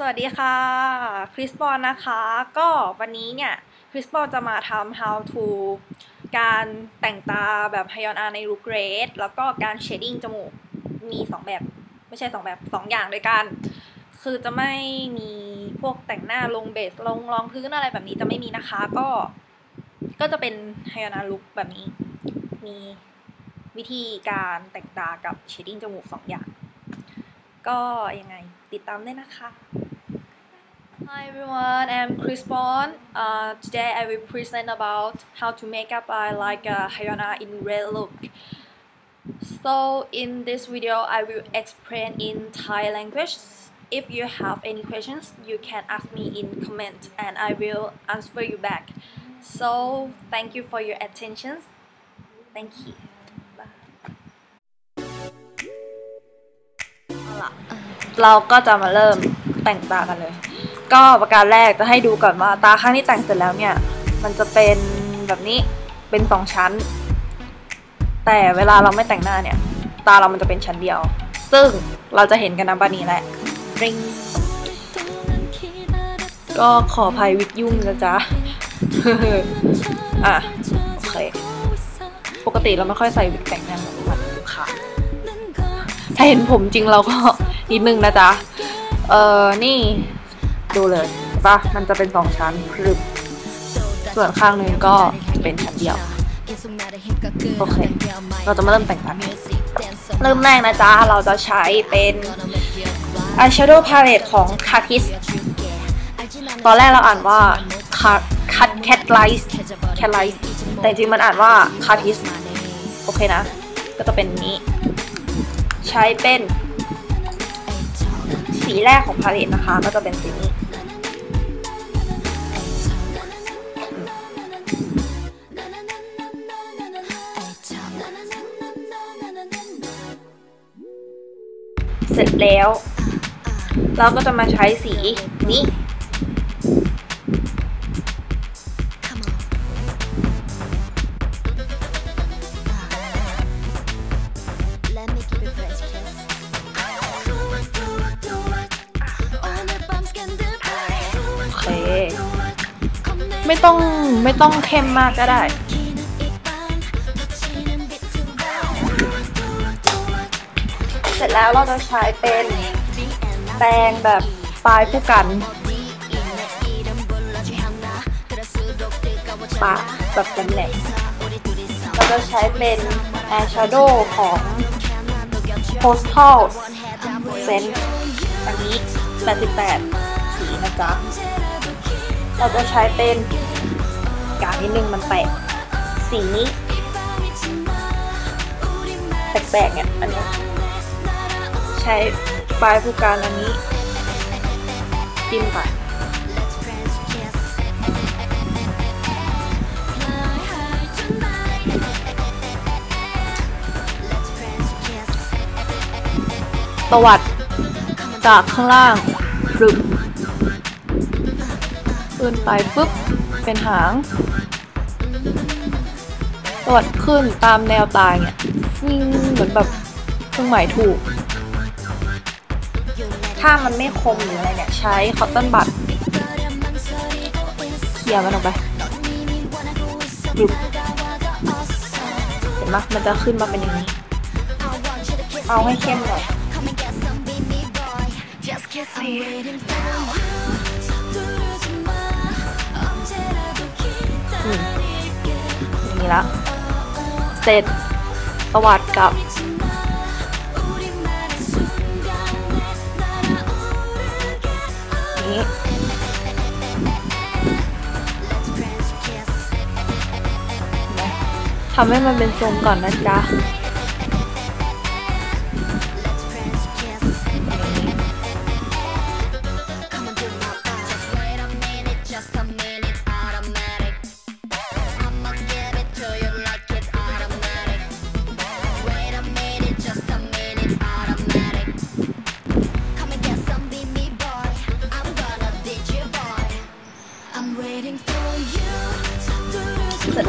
สวัสดีค่ะคริสบอลนะคะ ก็วันนี้เนี่ยคริสบอลจะมาทำ how to การแต่งตาแบบไฮยอนอาในรูเกรดแล้วก็การเชดดิ้งจมูกมี 2 แบบ ไม่ใช่ 2 แบบ 2 อย่างด้วยกัน คือจะไม่มีพวกแต่งหน้าลงเบส ลงรองพื้นอะไรแบบนี้จะไม่มีนะคะ ก็ก็จะเป็นไฮยอนอาลุคแบบนี้ มีวิธีการแต่งตากับเชดดิ้งจมูก 2 อย่าง ก็ยังไงติดตามได้นะคะ Hi everyone, I'm Chris Bond. Uh, today I will present about how to make up eye like a Hyuna in red look. So in this video, I will explain in Thai language. If you have any questions, you can ask me in comment and I will answer you back. So thank you for your attention. Thank you. Bye. เอาล่ะ เราก็จะมาเริ่มแต่งตากันเลย ก็ประการแรกจะให้ดูก่อนว่าตาข้างที่แต่งเสร็จแล้วเนี่ย มันจะเป็นแบบนี้เป็นสองชั้น แต่เวลาเราไม่แต่งหน้าเนี่ย ตาเรามันจะเป็นชั้นเดียว ซึ่งเราจะเห็นกันนะบ้านี้แหละริงก็ขออภัยวิกยุ่งนะจ๊ะอะโอเคปกติเราไม่ค่อยใส่วิกแต่งหน้าเหมือนวันลูกค้าถ้าเห็นผมจริงเราก็นิดนึงนะจ๊ะ เออนี่ ดูเลยปะมันจะเป็นสองชั้นพรึบส่วนข้างหนึงก็เป็นชั้นเดียว โอเค เราจะมาเริ่มแต่งกันเริ่มแรกนะจ๊ะ เราจะใช้เป็น eyeshadow palette ของ Katis ตอนแรกเราอ่านว่า Cat Cat Light Cat Light แต่จริงมันอ่านว่า Katis โอเคนะ ก็จะเป็นนี้ ใช้เป็น สีแรกของพาเลตนะคะ ก็จะเป็นสีนี้ เสร็จแล้ว เราก็จะมาใช้สีนี้โอเคไม่ต้องไม่ต้องเข้มมากก็ได้ แล้วเราจะใช้เป็นแปรงแบบปลายผู้กันปะแบบแหลมๆเราจะใช้เป็นแอร์ชาโดว์ของ Postal Scent อันนี้ 88 สีนะจ๊ะ เราจะใช้เป็นกานิดนึงมันแตกสีนี้แปลกๆเนี่ยอันนี้ ช้ปลายผู้การอันนี้จิ้มไปตวัดจากข้างล่างปรึบขึ้นไปปุ๊บ เป็นหาง ตวัดขึ้นตามแนวตาเนี่ยวิ่งเหมือนแบบเครื่องหมายถูก ถ้ามันไม่คมหรืออะไรเนี่ย ใช้คอตตอนบัตเขี่ยมันออกไปหยุดเห็นไหมมันจะขึ้นมาเป็นอย่างนี้ เอาให้เข้มหน่อยนี่ละเสร็จประวัติกับ ทำให้มันเป็นทรงก่อนนะจ๊ะ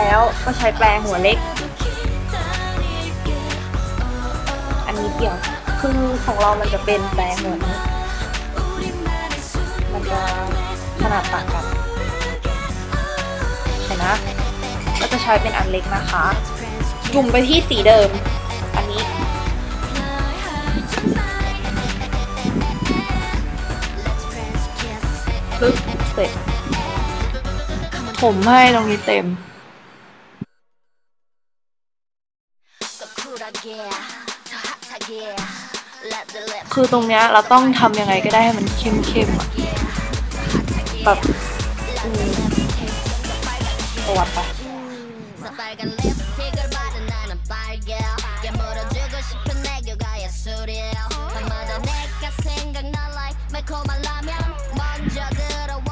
แล้วก็ใช้แปรงหัวเล็ก อันนี้เกี่ยว คือของเรามันจะเป็นแปรงหัวนี้มันจะขนาดต่างกันเห็นนะก็จะใช้เป็นอันเล็กนะคะ จุ่มไปที่สีเดิม อันนี้ปึ๊บเสร็จผมให้ตรงนี้เต็ม คือตรงเนี้ยเราต้องทำยังไงก็ได้ให้มันเข้มเข้มแบบประวัติปะ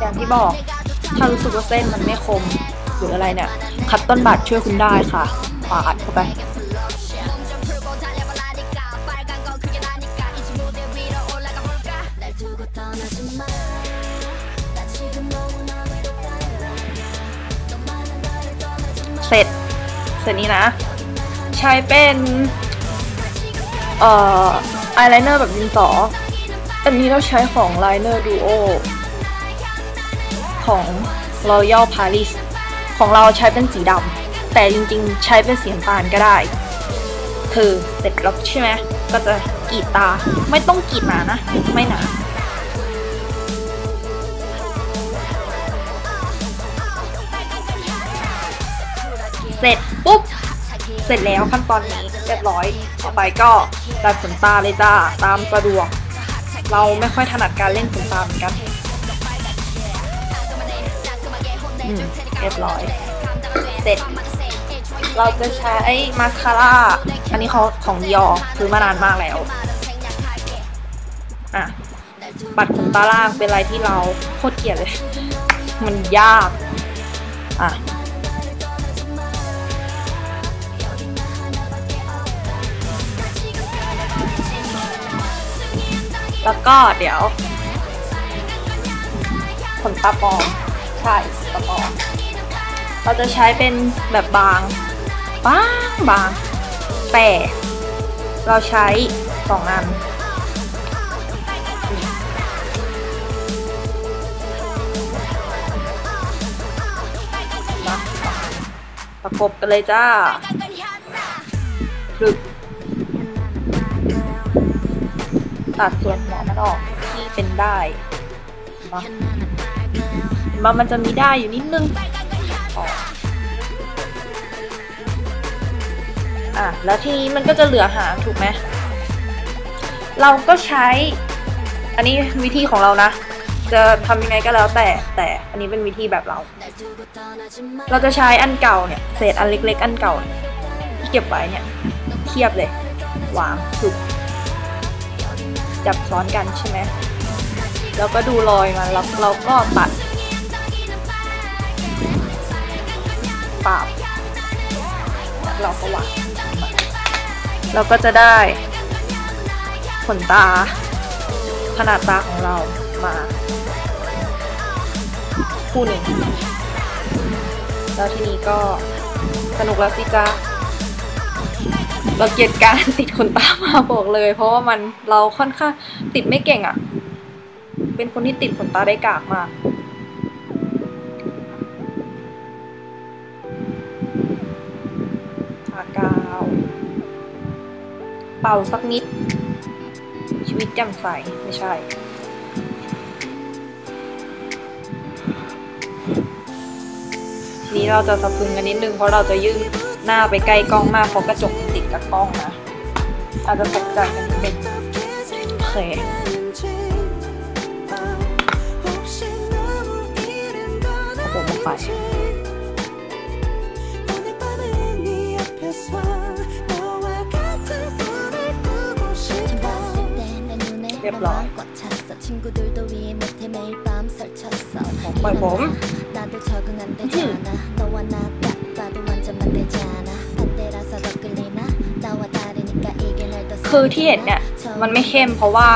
อย่างที่บอก ถ้ารู้สึกว่าเส้นมันไม่คมหรืออะไรเนี่ย คัตต้นบาดช่วยคุณได้ค่ะ ปาดเข้าไป เสร็จ เสร็จนี้นะ ใช้เป็น เอ่ออายไลเนอร์แบบดินสอ อันนี้เราใช้ของ Liner Duo ของ Royal Paris ของเราใช้เป็นสีดำแต่จริงๆ ใช้เป็นสีน้ำตาลก็ได้ คือเสร็จแล้วใช่ไหมก็จะกรีดตาไม่ต้องกรีดหนานะ ไม่หนา เสร็จปุ๊บเสร็จแล้วขั้นตอนนี้เรียบร้อย ต่อไปก็ดัดขนตาเลยจ้าตามสะดวก เราไม่ค่อยถนัดการเล่นขนตาเหมือนกันอืมเรียบร้อย เสร็จ เราจะใช้มาสคาร่า อันนี้เขาของยอซื้อมานานมากแล้ว อะ ปัดขนตาล่างเป็นอะไรที่เราโคตรเกลียดเลย มันยาก อะ แล้วก็เดี๋ยวขนตาปลอมใช่ตาปลอมเราจะใช้เป็นแบบบางบางบาง แต่เราใช้สองอันประกบกันเลยจ้ารึก ตัดส่วนหัวมันออกที่เป็นได้มามามันจะมีได้อยู่นิดนึงอะแล้วทีนี้มันก็จะเหลือหางถูกไหมเราก็ใช้ อันนี้วิธีของเรานะ จะทำยังไงก็แล้วแต่แต่อันนี้เป็นวิธีแบบเรา เราจะใช้อันเก่าเนี่ยเศษอันเล็ก ๆ อันเก่าที่เก็บไว้เนี่ยเทียบเลยวางถูก จับซ้อนกันใช่ไหมแล้วก็ดูรอยมันแล้วเราก็ตัดปาบเราก็วางเราก็จะได้ขนตา ขนาดตาของเรามาคู่หนึ่งแล้วทีนี้ก็สนุกแล้วสิจ้า เราเกลียดการติดขนตามาบอกเลย เพราะว่ามันเราค่อนข้างติดไม่เก่งอะ่ะ เป็นคนที่ติดขนตาได้กากมากทากาว เป่าสักนิด ชีวิตแจ่มใสไม่ใช่นี้เราจะสะพึงกันนิดนึงเพราะเราจะยื่นหน้าไปใกล้กล้องมากเพราะกระจก กับกล้องนะ อาจจะตกใจกันนิดนึงโอเคผมไปเรียบร้อยปล่อยผม คือที่เห็นเนี่ยมันไม่เข้มเพราะว่า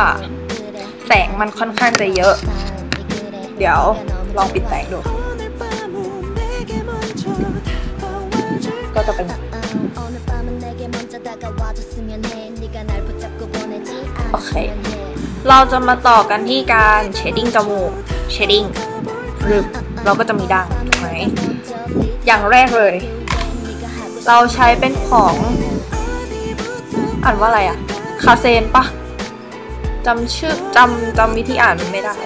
แสงมันค่อนข้างจะเยอะ เดี๋ยวลองปิดแสงดู ก็จะเป็นโอเค เราจะมาต่อกันที่การเชดดิ้งจมูก เชดดิ้งหรือเราก็จะมีดังถูกไหมอย่างแรกเลย เราใช้เป็นของ อ่านว่าอะไรอะคาเซนปะจำชื่อจำจำวิธีอ่านมันไม่ได้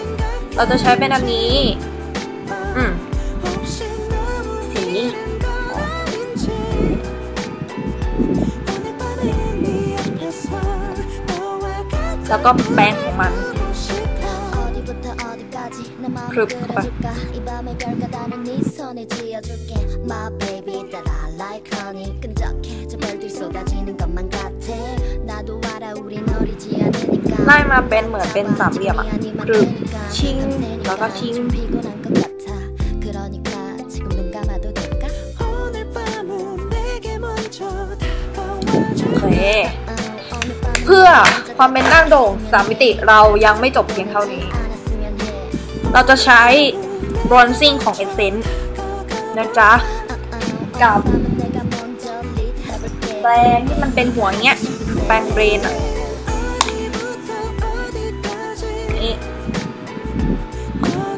เราจะใช้เป็นอันนี้ อืมสีแล้วก็แป้งของมัน รึบเข้าไปไล่มาเป็นเหมือนเป็นสามเหลี่ยมอะครึบชิงแล้วก็ชิงโอเคเพื่อความเป็นนั่งโด่งสามมิติเรายังไม่จบเพียงเท่านี้ เราจะใช้ bronzing ของ Essence นะจ๊ะ กับแปรงที่มันเป็นหัวเงี้ย แปรงเบรนอะนี่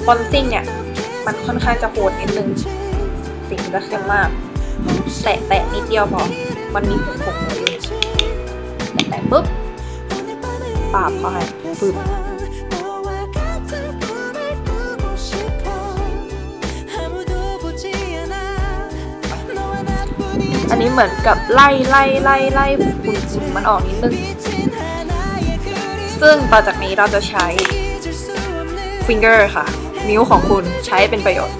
bronzing เนี่ย มันค่อนข้างจะโหดนิดนึงสีมันจะเข้มมาก แตะแตะนิดเดียวพอ มันมีผงๆอยู่แตะแตะปุ๊บปาบเข้าให้ปึ๊บ อนนี้เหมือนกับไล่ไล่ไล่ไล่ฝุ่นฝุ่นมันออกนิดนึง ซึ่งต่อจากนี้เราจะใช้ finger ค่ะ นิ้วของคุณใช้เป็นประโยชน์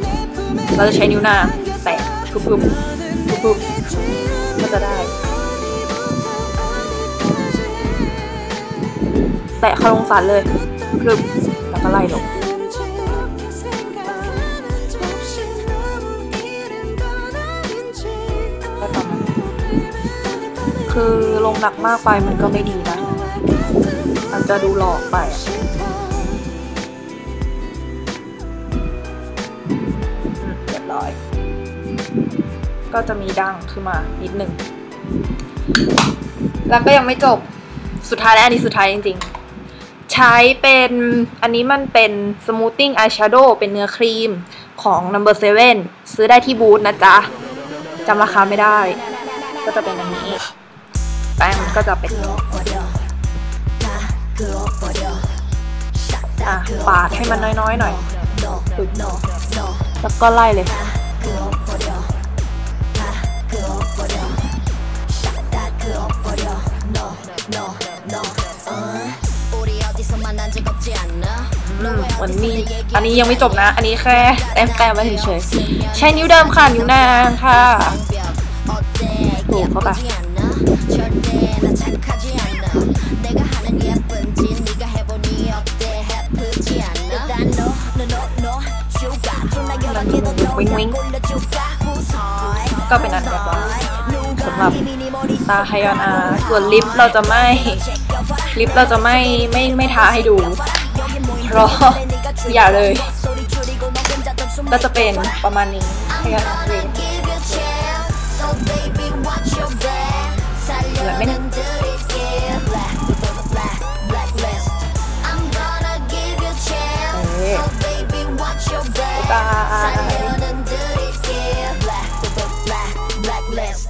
เราจะใช้นิ้วนางแตะปุ๊บปุ๊บปุ๊บปุ๊บก็จะได้ แตะเข้าลงสันเลยพรึบแล้วก็ไล่ลง คือลงหนักมากไปมันก็ไม่ดีนะ มันจะดูหลอกไปอะเรียบร้อย ก็จะมีดังขึ้นมานิดหนึ่ง แล้วก็ยังไม่จบ สุดท้ายและอันนี้สุดท้ายจริงๆ ใช้เป็นอันนี้มันเป็น smoothing eyeshadow เป็นเนื้อครีมของ number seven ซื้อได้ที่บูธนะจ๊ะจำราคาไม่ได้ ก็จะเป็นอันนี้ แป้งก็จะเป็นปาดให้มันน้อยๆหน่อย แล้วก็ไล่เลยวันมีอันนี้ยังไม่จบนะ อันนี้แค่แต้มแต้มไว้เฉยๆใช้นิ้วเดิมค่ะ นิ้วนางค่ะถูกเข้าไป 절대 나 착하지 않아 내가 하는 예쁜지 네가 해보니 어때 해프지 않나 일단 너 no no no 슈가 존나 열하게도 너 윙윙. 골라줄까 후설 ก็เป็นอันเรียบร้อยสำหรับตาไฮยอนอาส่วนลิปเราจะไม่ ลิปเราจะไม่ไม่ไม่ทาให้ดู เพราะอย่าเลย ก็จะเป็นประมาณนี้ไฮยอนอาเร 拜。